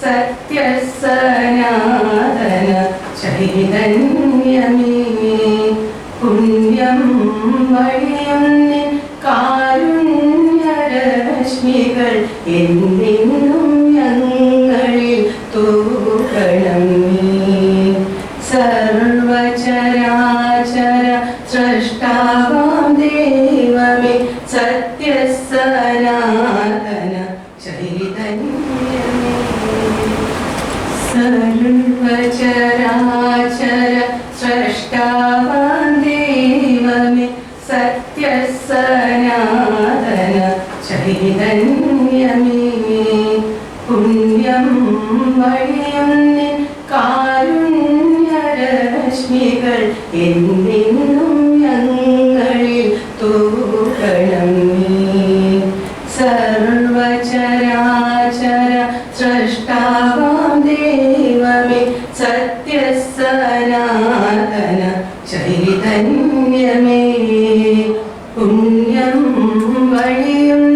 സത്യസനാതന ചൈതന്യമേ. പുണ്യം വഴിയുന്ന കാരുണ്യരശ്മികൾ എന്തിനും ഞങ്ങളിൽ തൂക്കണമേ. സർവചരാചര സൃഷ്ടാവാം ദേവമേ സത്യസനാ സർവചരാചര സൃഷ്ടാവാം ദൈവമേ സത്യസനാതന ചൈതന്യമേ പുണ്യം വഴിയൊന്നിൻ കാരുണ്യരശ്മികൾ എന്തിനും ഞങ്ങളിൽ തൂക്കണമേ സൃഷ്ടാവാം ദൈവമേ സത്യസനാതന ചൈതന്യമേ. പുണ്യം വഴിയുന്നിൻ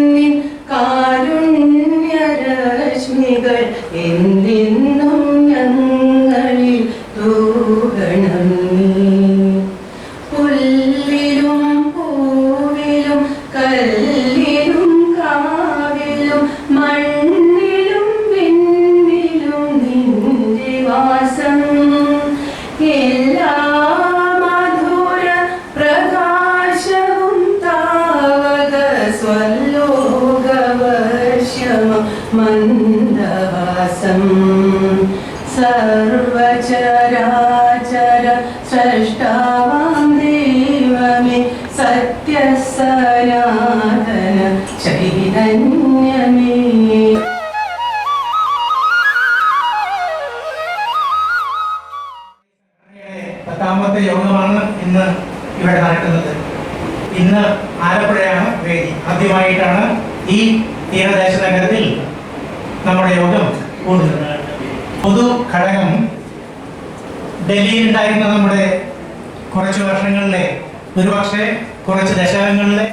മന്ദഹാസം സർവചരാചര സൃഷ്ടാവാം ദൈവമേ സത്യസനാതന ചൈതന്യമേ പത്താമത്തെ യോഗമാണ് ഇന്ന് ഇവിടെ നടക്കുന്നത്. ഇന്ന് ആലപ്പുഴയാണ് വേദി. ആദ്യമായിട്ടാണ് ഈ തീരദേശ നഗരത്തിൽ നമ്മുടെ യോഗം കൂടുന്നത് പൊതു ഘടകം ഡൽഹിയിൽ ഉണ്ടായിരുന്ന നമ്മുടെ കുറച്ച് വർഷങ്ങളിലെ ഒരുപക്ഷെ കുറച്ച് ദശകങ്ങളിലെ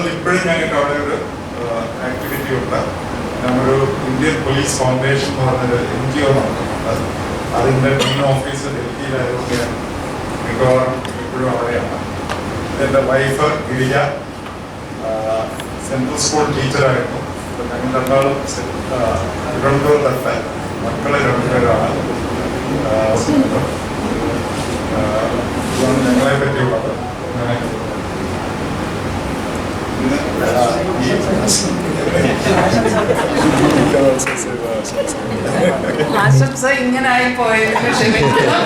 യഥാർത്ഥത്തിൽ ഇപ്പോഴും ഞങ്ങൾക്ക് അവിടെ ഒരു ആക്ടിവിറ്റി ഉണ്ട്. ഞങ്ങളൊരു ഇന്ത്യൻ പോലീസ് ഫൗണ്ടേഷൻ എന്ന് പറഞ്ഞൊരു എൻ ജി ഒ അതിന്റെ മെയിൻ ഓഫീസ് ഡൽഹിയിലായതുകൊണ്ട് ഞാൻ മിക്കവാറും ഇപ്പോഴും അവിടെയാണ്. എന്റെ വൈഫ് ഗിരിജ സെൻട്രൽ സ്കൂൾ ടീച്ചറായിരുന്നു അപ്പം ഞങ്ങൾ രണ്ടാളും തിരുവനന്തപുരത്തെ മക്കളെ രണ്ടുപേരാണ്. ആശംസ ഇങ്ങനെ ആയി പോയതിന് ക്ഷമിക്കണം.